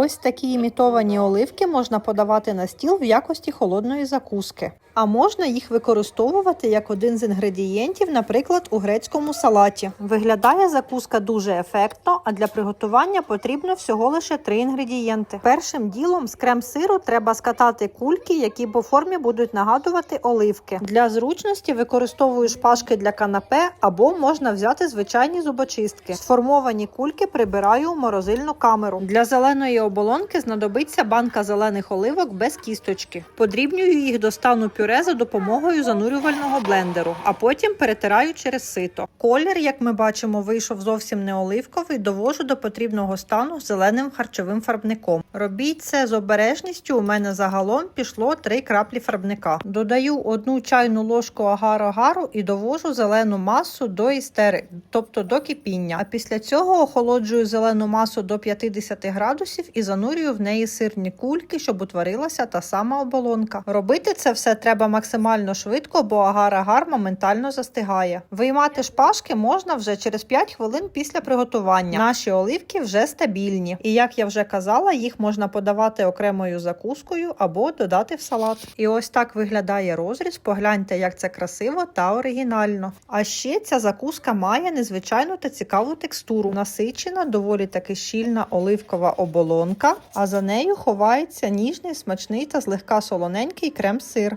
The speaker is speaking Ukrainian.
Ось такі імітовані оливки можна подавати на стіл в якості холодної закуски. А можна їх використовувати як один з інгредієнтів, наприклад, у грецькому салаті. Виглядає закуска дуже ефектно, а для приготування потрібно всього лише три інгредієнти. Першим ділом з крем-сиру треба скатати кульки, які по формі будуть нагадувати оливки. Для зручності використовую шпажки для канапе або можна взяти звичайні зубочистки. Сформовані кульки прибираю у морозильну камеру. Для зеленої оболонки знадобиться банка зелених оливок без кісточки. Подрібнюю їх до стану пюре за допомогою занурювального блендеру, а потім перетираю через сито. Колір, як ми бачимо, вийшов зовсім не оливковий, довожу до потрібного стану зеленим харчовим фарбником. Робіть це з обережністю. У мене загалом пішло 3 краплі фарбника. Додаю одну чайну ложку агар-агару і довожу зелену масу до істери, тобто до кипіння. А після цього охолоджую зелену масу до 50 градусів і занурюю в неї сирні кульки, щоб утворилася та сама оболонка. Робити це все треба максимально швидко, бо агар-агар моментально застигає. Виймати шпажки можна вже через 5 хвилин після приготування. Наші оливки вже стабільні, і як я вже казала, їх можна подавати окремою закускою або додати в салат. І ось так виглядає розріз. Погляньте, як це красиво та оригінально. А ще ця закуска має незвичайну та цікаву текстуру. Насичена, доволі таки щільна оливкова оболонка, а за нею ховається ніжний, смачний та злегка солоненький крем-сир.